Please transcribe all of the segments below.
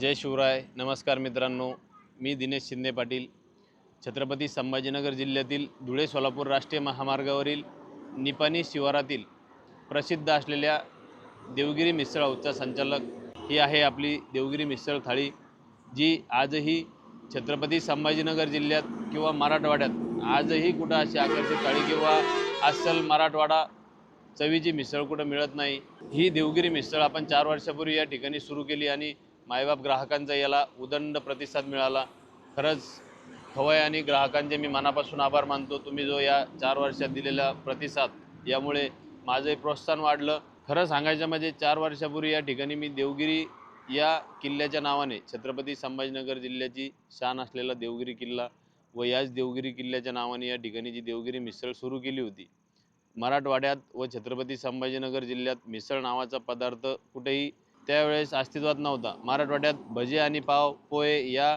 जय शिवराय. नमस्कार मित्रांनो. मी दिनेश शिंदे पाटील. छत्रपती संभाजीनगर जिल्ह्यातील धुळे सोलापूर राष्ट्रीय महामार्गावरील निपाणी शिवारातील प्रसिद्ध असलेल्या देवगिरी मिसळ हाऊसचा संचालक ही आहे आपली देवगिरी मिसळ थाळी जी आजही छत्रपती संभाजीनगर जिल्ह्यात किंवा मराठवाड्यात आजही कुठं अशी आकर्षित थाळी किंवा अस्सल मराठवाडा चवीची मिसळ कुठं मिळत नाही. ही देवगिरी मिसळ आपण चार वर्षापूर्वी या ठिकाणी सुरू केली आणि मायबाप ग्राहकांचा याला उदंड प्रतिसाद मिळाला. खरंच खवय आणि ग्राहकांचे मी मनापासून आभार मानतो. तुम्ही जो या चार वर्षात दिलेला प्रतिसाद यामुळे माझं प्रोत्साहन वाढलं. खरं सांगायचं म्हणजे चार वर्षापूर्वी या ठिकाणी मी देवगिरी या किल्ल्याच्या नावाने छत्रपती संभाजीनगर जिल्ह्याची शान असलेला देवगिरी किल्ला व याच देवगिरी किल्ल्याच्या नावाने या ठिकाणी जी देवगिरी मिसळ सुरू केली होती. मराठवाड्यात व छत्रपती संभाजीनगर जिल्ह्यात मिसळ नावाचा पदार्थ कुठेही त्यावेळेस अस्तित्वात नव्हता. मराठवाड्यात भजे आणि पाव पोहे या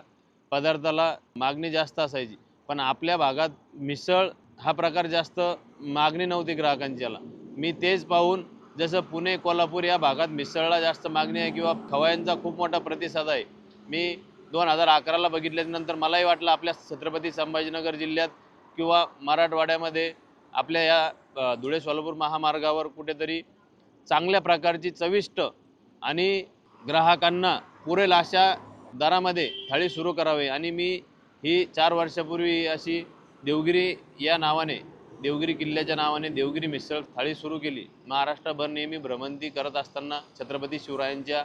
पदार्थाला मागणी जास्त असायची. पण आपल्या भागात मिसळ हा प्रकार जास्त मागणी नव्हती ग्राहकांची याला मी तेच पाहून जसं पुणे कोल्हापूर या भागात मिसळला जास्त मागणी आहे किंवा खवयांचा खूप मोठा प्रतिसाद आहे. मी दोन हजार अकराला बघितल्यानंतर मलाही वाटलं आपल्या छत्रपती संभाजीनगर जिल्ह्यात किंवा मराठवाड्यामध्ये आपल्या या धुळे सोलापूर महामार्गावर कुठेतरी चांगल्या प्रकारची चविष्ट आणि ग्राहकांना पुरेल अशा दरामध्ये थाळी सुरू करावी. आणि मी ही चार वर्षापूर्वी अशी देवगिरी या नावाने देवगिरी किल्ल्याच्या नावाने देवगिरी मिसळ थाळी सुरू केली. महाराष्ट्रभर नेहमी भ्रमंती करत असताना छत्रपती शिवरायांच्या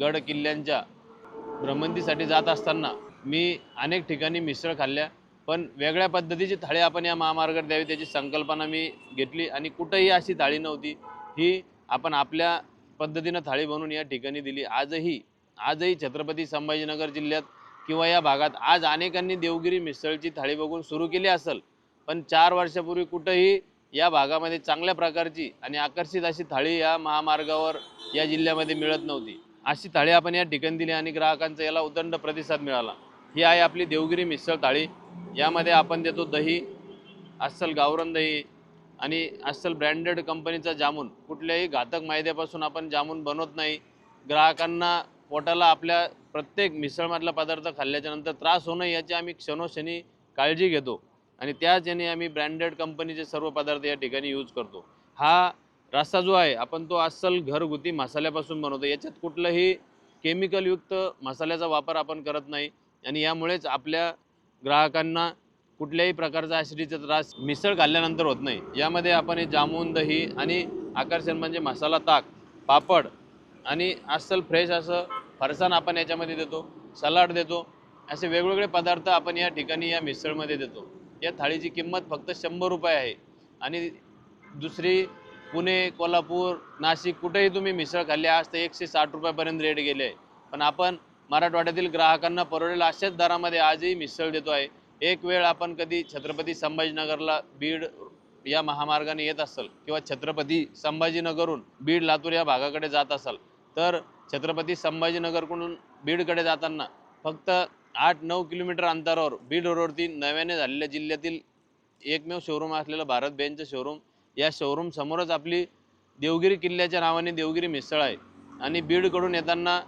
गड किल्ल्यांच्या भ्रमंतीसाठी जात असताना मी अनेक ठिकाणी मिसळ खाल्ल्या. पण वेगळ्या पद्धतीची थाळी आपण या महामार्गात द्यावी त्याची संकल्पना मी घेतली. आणि कुठंही अशी थाळी नव्हती. ही आपण आपल्या पद्धतीनं थाळी बनवून या ठिकाणी दिली. आजही आजही छत्रपती संभाजीनगर जिल्ह्यात किंवा या भागात आज अनेकांनी देवगिरी मिसळची थाळी बघून सुरू केली असेल. पण चार वर्षापूर्वी कुठंही या भागामध्ये चांगल्या प्रकारची आणि आकर्षित अशी थाळी या महामार्गावर या जिल्ह्यामध्ये मिळत नव्हती. अशी थाळी आपण या ठिकाणी दिली आणि ग्राहकांचा याला उदंड प्रतिसाद मिळाला. ही आहे आपली देवगिरी मिसळ थाळी. यामध्ये आपण देतो दही अस्सल गावरण दही आणि अस्सल ब्रँडेड कंपनीचा जामून कुठल्याही घातक मैद्यापासून आपण जामून बनवत नाही. ग्राहकांना पोटाला आपल्या प्रत्येक मिसळमधला पदार्थ खाल्ल्याच्या नंतर त्रास होऊ नये याची आम्ही क्षणोक्षणी काळजी घेतो. आणि त्याच याने आम्ही ब्रँडेड कंपनीचे सर्व पदार्थ या ठिकाणी यूज करतो. हा रस्सा जो आहे आपण तो अस्सल घरगुती मसाल्यापासून बनवतो. याच्यात कुठलंही केमिकलयुक्त मसाल्याचा वापर आपण करत नाही. आणि यामुळेच आपल्या ग्राहकांना कुठल्याही प्रकारचा ॲसिडीचा त्रास मिसळ खाल्ल्यानंतर होत नाही. यामध्ये आपण हे जामून दही आणि आकर्षण म्हणजे मसाला ताक पापड आणि अस्सल फ्रेश असं फरसाण आपण याच्यामध्ये देतो सलाड देतो असे वेगवेगळे पदार्थ आपण या ठिकाणी या मिसळमध्ये देतो. या थाळीची किंमत फक्त शंभर रुपये आहे आणि दुसरी पुणे कोल्हापूर नाशिक कुठेही तुम्ही मिसळ खाल्ली आज तर एकशे साठ रुपयापर्यंत रेट गेले आहे. पण आपण मराठवाड्यातील ग्राहकांना परवडेल अशाच दरामध्ये आजही मिसळ देतो आहे. एक वेळ आपण कधी छत्रपती संभाजीनगरला बीड या महामार्गाने येत असाल किंवा छत्रपती संभाजीनगरहून बीड लातूर या भागाकडे जात असाल तर छत्रपती संभाजीनगरकडून बीडकडे जाताना फक्त आठ नऊ किलोमीटर अंतरावर बीड रोडवरती नव्याने झालेल्या जिल्ह्यातील एकमेव शोरूम असलेलं भारत बेनचं शोरूम या शोरूम समोरच आपली देवगिरी किल्ल्याच्या नावाने देवगिरी मिसळ आहे. आणि बीडकडून येताना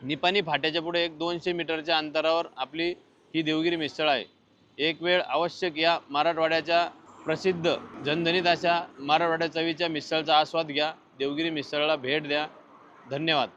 निपाणी फाट्याच्या पुढे एक दोनशे मीटरच्या अंतरावर आपली ही देवगिरी मिसळ आहे. एक वेळ आवश्यक या मराठवाड्याच्या प्रसिद्ध झणझणीत अशा मराठवाड्या चवीच्या मिसळचा आस्वाद घ्या. देवगिरी मिसळला भेट द्या. धन्यवाद.